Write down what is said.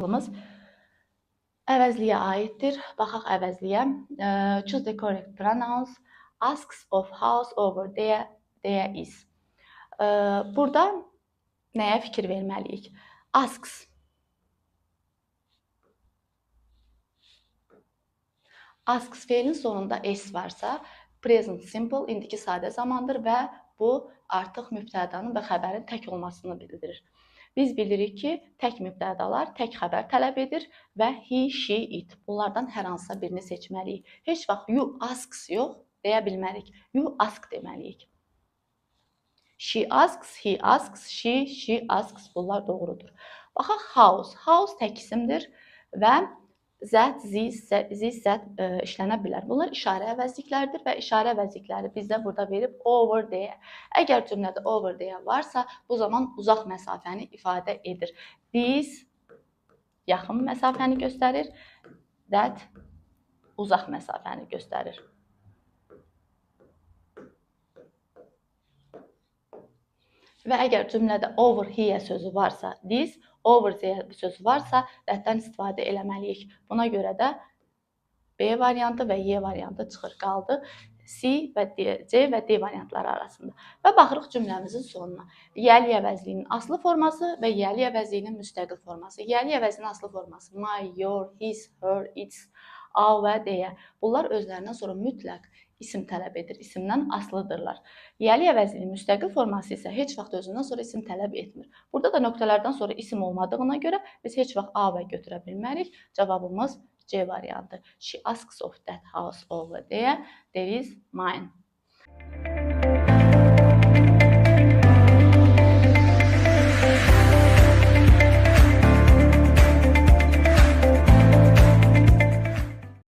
Sualımız əvəzliyə aiddir. Baxaq əvəzliyə. Eee, Choose the correct pronouns. Asks of house over there, there is. Eee, Burada nəyə fikir verməliyik? Asks Asks feilin sonunda s varsa, present simple indiki sadə zamandır və bu artıq mübtədanın və xəbərin tək olmasını bildirir. Biz bilirik ki, tək mübtədalar tək xəbər tələb edir və he, she, it. Bunlardan hər hansısa birini seçməliyik. Heç vaxt you asks yox deyə bilmərik. You ask deməliyik. She asks, he asks, she, she asks bunlar doğrudur. Baxaq house. House tək isimdir və zət, ziz, ziz, zət ə, işlənə bilər. Bunlar işarə əvəzlikləridir və işarə əvəzlikləri bizdə burada verib over deyə. Əgər cümlədə over deyə varsa, bu zaman uzaq məsafəni ifadə edir. This yaxın məsafəni göstərir, that uzaq məsafəni göstərir. Və əgər cümlədə over here sözü varsa, this over there sözü varsa, that-dən istifadə eləməliyik. Buna görə də B variantı və Y variantı çıxır, qaldı C və D, C və D variantları arasında. Və baxırıq cümləmizin sonuna. Yəli əvəzliyinin aslı forması və yəli əvəzliyinin müstəqil forması. Yəli əvəzliyinin aslı forması my, your, his, her, its, a və deyə. Bunlar özlərindən sonra mütləq isim tələb edir. İsimdən asılıdırlar. Yəli əvəzliyinin müstəqil forması isə heç vaxt özündən sonra isim tələb etmir. Burada da nöqtələrdən sonra isim olmadığına görə biz heç vaxt A və götürə bilmərik. Cavabımız C variantı. She asks of that house over there. There is mine.